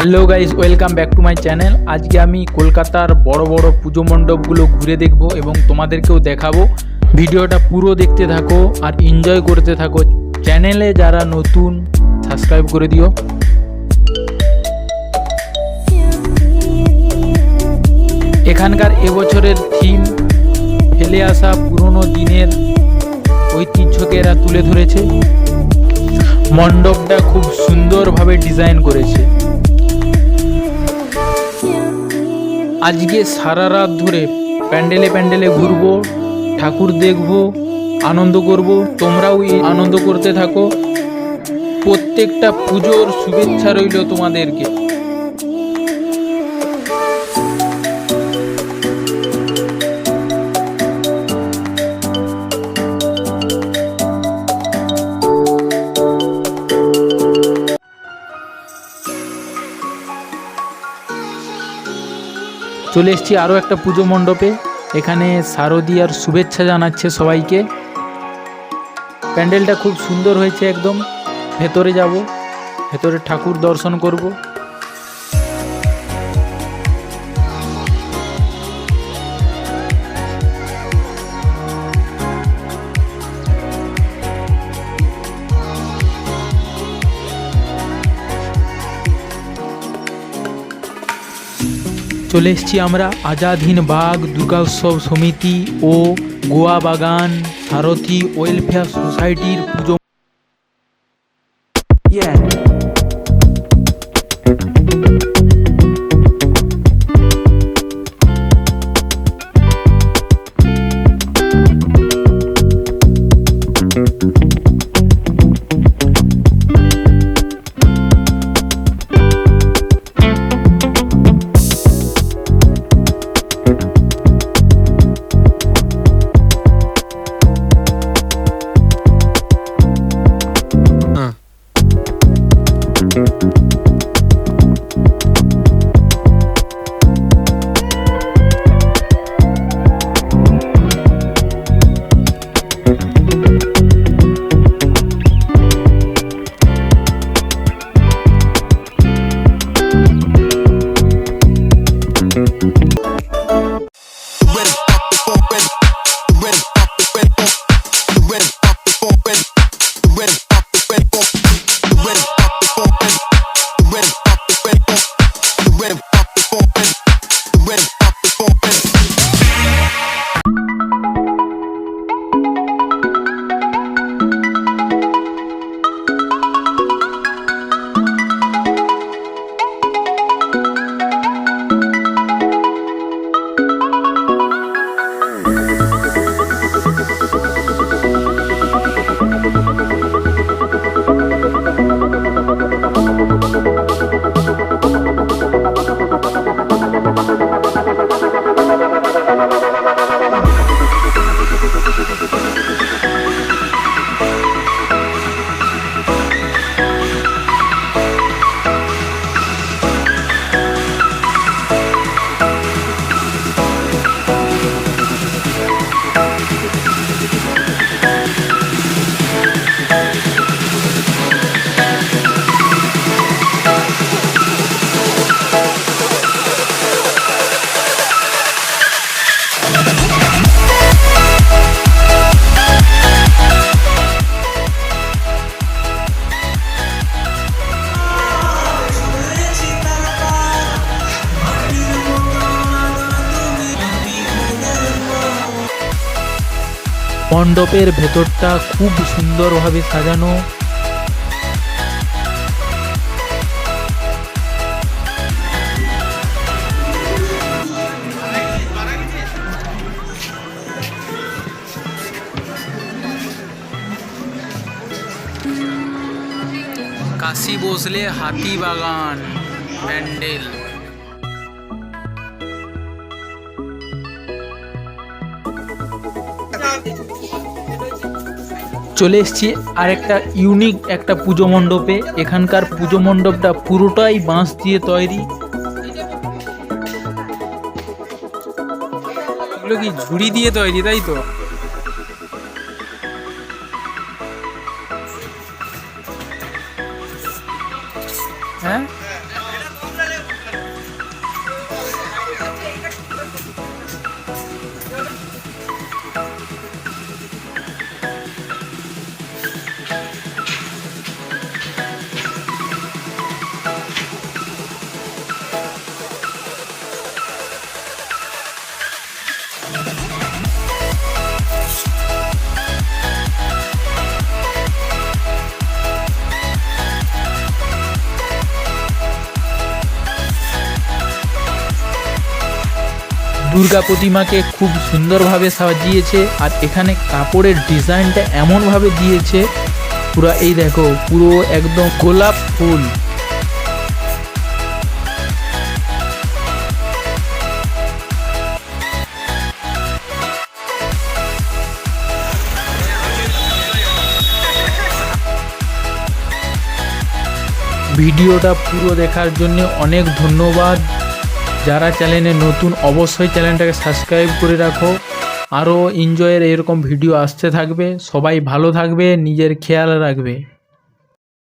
Hello guys welcome back to my channel আজকে আমি কলকাতার বড় বড় পুজো মণ্ডপগুলো ঘুরে দেখব এবং তোমাদেরকেও দেখাবো। ভিডিওটা পুরো দেখতে থাকো আর এনজয় করতে থাকো। চ্যানেলে যারা নতুন সাবস্ক্রাইব করে দিও। এখানকার এবছরের থিম ফেলে আসা পুরনো দিনের ঐতিহ্যকে এরা তুলে ধরেছে। মণ্ডপটা খুব সুন্দরভাবে ডিজাইন করেছে। আজকে সারা রাত ধরে প্যান্ডেলে প্যান্ডেলে ঘুরব, ঠাকুর দেখব, আনন্দ করব। তোমরাও আনন্দ করতে থাকো। প্রত্যেকটা পুজোর শুভেচ্ছা রইল তোমাদেরকে। চলে এসছি আরও একটা পুজো মণ্ডপে। এখানে শারদীয়ার শুভেচ্ছা জানাচ্ছে সবাইকে। প্যান্ডেলটা খুব সুন্দর হয়েছে একদম। ভেতরে যাব, ভেতরে ঠাকুর দর্শন করব। চলে এসছি আমরা আজাদহীন বাঘ দুর্গা উৎসব সমিতি ও গোয়া বাগান, সারথি ওয়েলফেয়ার সোসাইটির পুজো মণ্ডপের ভেতরটা খুব সুন্দরভাবে সাজানো। কাশি বসলে হাতি বাগান প্যান্ডেল চলে এসছি আর একটা ইউনিক একটা পুজো মণ্ডপে। এখানকার পুজো মণ্ডপটা পুরোটাই বাঁশ দিয়ে তৈরি। এগুলো কি ঝুড়ি দিয়ে তৈরি, তাই তো? হ্যাঁ? দুর্গা প্রতিমাকে খুব সুন্দরভাবে সাজিয়েছে আর এখানে কাপড়ের ডিজাইনটা এমনভাবে দিয়েছে। পুরো এই দেখো, পুরো একদম গোলাপ ফুল। ভিডিওটা পুরো দেখার জন্য অনেক ধন্যবাদ। যারা চ্যানেলে নতুন, অবশ্যই চ্যানেলটাকে সাবস্ক্রাইব করে রাখো। আরও এনজয়ের এরকম ভিডিও আসতে থাকবে। সবাই ভালো থাকবে, নিজের খেয়াল রাখবে।